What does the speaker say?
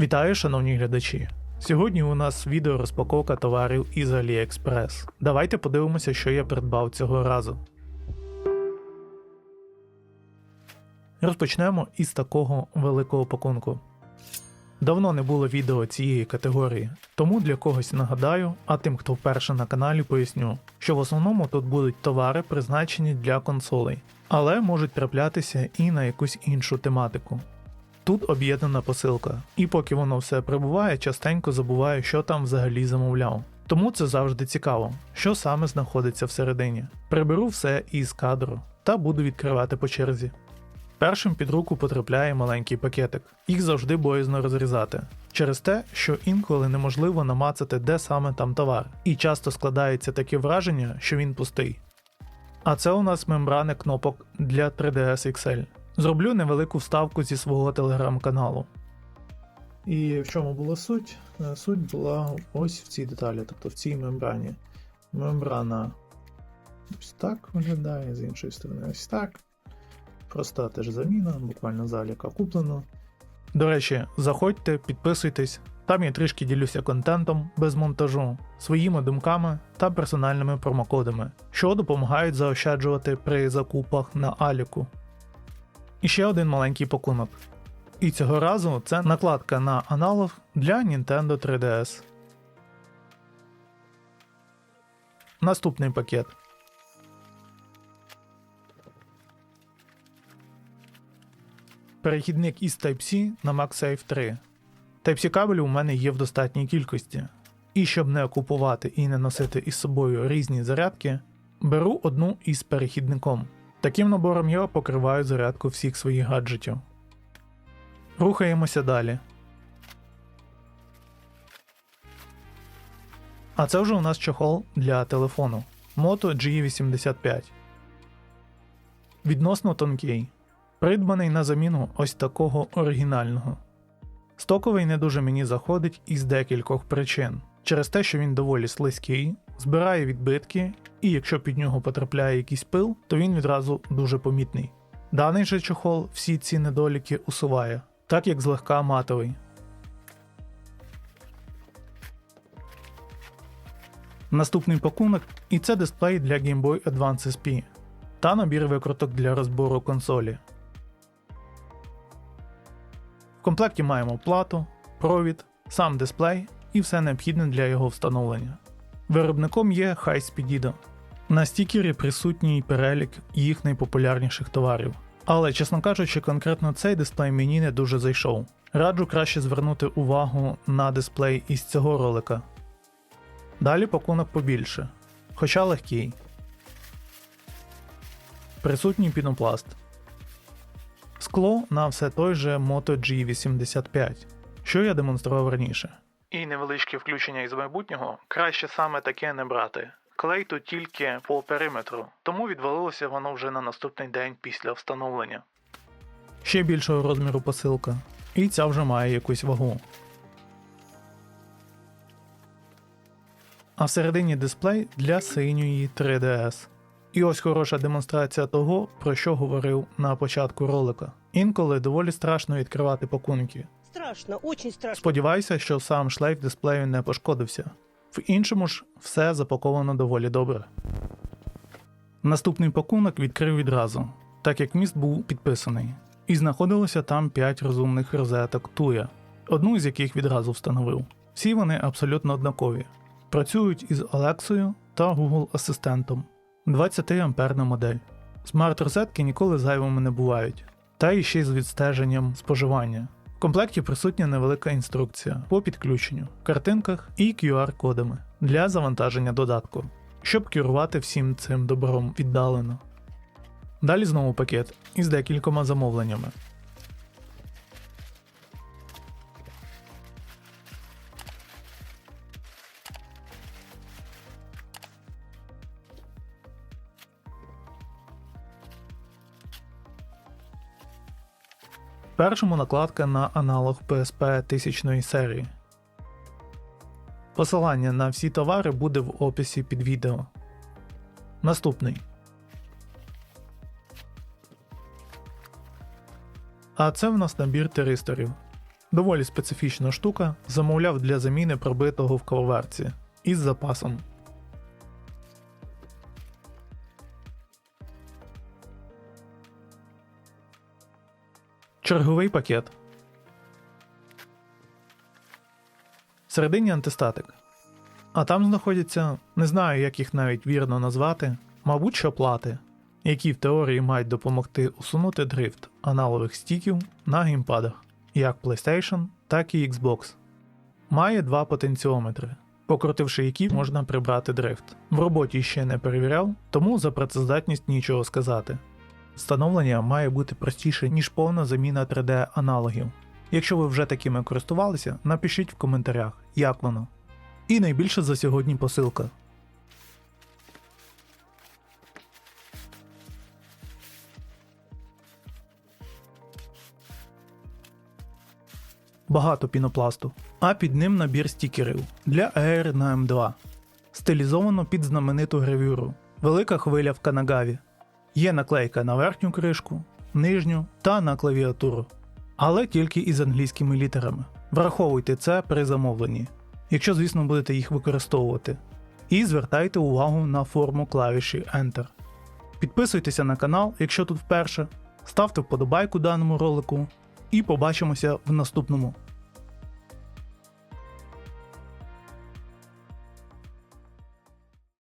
Вітаю, шановні глядачі! Сьогодні у нас відео розпаковка товарів із AliExpress. Давайте подивимося, що я придбав цього разу. Розпочнемо із такого великого пакунку. Давно не було відео цієї категорії, тому для когось нагадаю, а тим, хто вперше на каналі, поясню, що в основному тут будуть товари, призначені для консолей, але можуть траплятися і на якусь іншу тематику. Тут об'єднана посилка, і поки воно все прибуває, частенько забуваю, що там взагалі замовляв. Тому це завжди цікаво, що саме знаходиться всередині. Приберу все із кадру та буду відкривати по черзі. Першим під руку потрапляє маленький пакетик. Їх завжди боязно розрізати. Через те, що інколи неможливо намацати, де саме там товар, і часто складається таке враження, що він пустий. А це у нас мембрани кнопок для 3DS XL. Зроблю невелику вставку зі свого телеграм-каналу. І в чому була суть? Е, Суть була ось в цій деталі, тобто в цій мембрані. Мембрана ось так виглядає, з іншої сторони ось так. Проста теж заміна, буквально заліка куплено. До речі, заходьте, підписуйтесь. Там я трішки ділюся контентом без монтажу, своїми думками та персональними промокодами, що допомагають заощаджувати при закупах на Аліку. І ще один маленький пакунок. І цього разу це накладка на аналог для Nintendo 3DS. Наступний пакет. Перехідник із Type-C на MagSafe 3. Type-C кабелів у мене є в достатній кількості. І щоб не купувати і не носити із собою різні зарядки, беру одну із перехідником. Таким набором я покриваю зарядку всіх своїх гаджетів. Рухаємося далі. А це вже у нас чохол для телефону Moto G85. Відносно тонкий. Придбаний на заміну ось такого оригінального. Стоковий не дуже мені заходить із декількох причин. Через те, що він доволі слизький, збирає відбитки, і якщо під нього потрапляє якийсь пил, то він відразу дуже помітний. Даний же чохол всі ці недоліки усуває, так як злегка матовий. Наступний пакунок і це дисплей для Game Boy Advance SP та набір викруток для розбору консолі. В комплекті маємо плату, провід, сам дисплей і все необхідне для його встановлення. Виробником є Highspeedido. На стікері присутній перелік їх найпопулярніших товарів. Але, чесно кажучи, конкретно цей дисплей мені не дуже зайшов. Раджу краще звернути увагу на дисплей із цього ролика. Далі пакунок побільше, хоча легкий. Присутній пінопласт. Скло на все той же Moto G85, що я демонстрував раніше. І невеличке включення із майбутнього краще саме таке не брати. Клей тут тільки по периметру, тому відвалилося воно вже на наступний день після встановлення. Ще більшого розміру посилка, і ця вже має якусь вагу. А всередині дисплей для синьої 3DS. І ось хороша демонстрація того, про що говорив на початку ролика. Інколи доволі страшно відкривати пакунки. Страшно, очень страшно. Сподіваюся, що сам шлейф дисплею не пошкодився. В іншому ж все запаковано доволі добре. Наступний пакунок відкрив відразу, так як міст був підписаний, і знаходилося там 5 розумних розеток Туя, одну з яких відразу встановив. Всі вони абсолютно однакові. Працюють із Алексою та Google Асистентом. 20 амперна модель. Смарт розетки ніколи зайвими не бувають, та і ще й з відстеженням споживання. В комплекті присутня невелика інструкція по підключенню, картинках і QR-кодами для завантаження додатку, щоб керувати всім цим добром віддалено. Далі знову пакет із декількома замовленнями. Першому накладка на аналог PSP 1000 серії. Посилання на всі товари буде в описі під відео. Наступний. А це в нас набір теристорів. Доволі специфічна штука, замовляв для заміни пробитого в кавоварці із запасом. Черговий пакет. Всередині антистатик. А там знаходяться, не знаю, як їх навіть вірно назвати, мабуть, що плати, які в теорії мають допомогти усунути дрифт аналових стіків на геймпадах, як PlayStation, так і Xbox. Має два потенціометри, покрутивши які можна прибрати дрифт. В роботі ще не перевіряв, тому за працездатність нічого сказати. Встановлення має бути простіше, ніж повна заміна 3D аналогів. Якщо ви вже такими користувалися, напишіть в коментарях, як воно. І найбільше за сьогодні посилка. Багато пінопласту, а під ним набір стікерів для Air на M2. Стилізовано під знамениту гравюру. Велика хвиля в Канагаві. Є наклейка на верхню кришку, нижню та на клавіатуру. Але тільки із англійськими літерами. Враховуйте це при замовленні, якщо, звісно, будете їх використовувати. І звертайте увагу на форму клавіші Enter. Підписуйтеся на канал, якщо тут вперше, ставте вподобайку даному ролику, і побачимося в наступному.